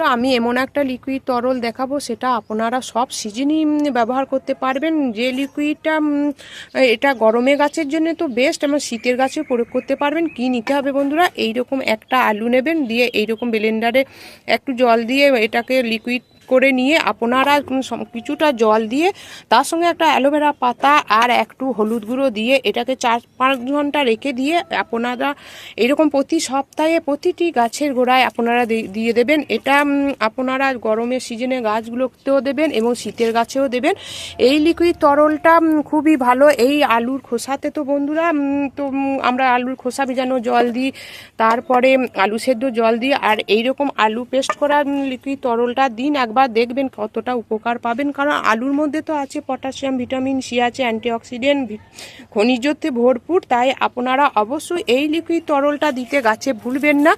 আমি এমন একটা লিকুইড তরল দেখাবো, সেটা আপনারা সব সিজনই ব্যবহার করতে পারবেন। যে লিকুইডটা এটা গরমে গাছের জন্য তো বেস্ট আমার শীতের গাছেও প্রয়োগ করতে পারবেন। কি নিতে হবে বন্ধুরা? এইরকম একটা আলু নেবেন, দিয়ে এইরকম ব্লেন্ডারে একটু জল দিয়ে এটাকে লিকুইড করে নিয়ে আপনারা কিছুটা জল দিয়ে তার সঙ্গে একটা অ্যালোভেরা পাতা আর একটু হলুদ গুঁড়ো দিয়ে এটাকে চার পাঁচ ঘণ্টা রেখে দিয়ে আপনারা এরকম প্রতি সপ্তাহে প্রতিটি গাছের গোড়ায় আপনারা দিয়ে দেবেন। এটা আপনারা গরমের সিজনে গাছগুলোতেও দেবেন এবং শীতের গাছেও দেবেন। এই লিকুইড তরলটা খুবই ভালো। এই আলুর খোসাতে তো বন্ধুরা তো আমরা আলুর খোসা ভিজানো জল দিই, তারপরে আলু সেদ্ধ জল দিই, আর এইরকম আলু পেস্ট করা লিকুইড তরলটা দিন একবার দেখবেন কতটা উপকার পাবেন। কারণ আলুর মধ্যে তো আছে পটাশিয়াম, ভিটামিন সি আছে, অ্যান্টিঅক্সিডেন্ট খনিজতে ভরপুর। তাই আপনারা অবশ্যই এই লিকুইড তরলটা দিতে গাছে ভুলবেন না।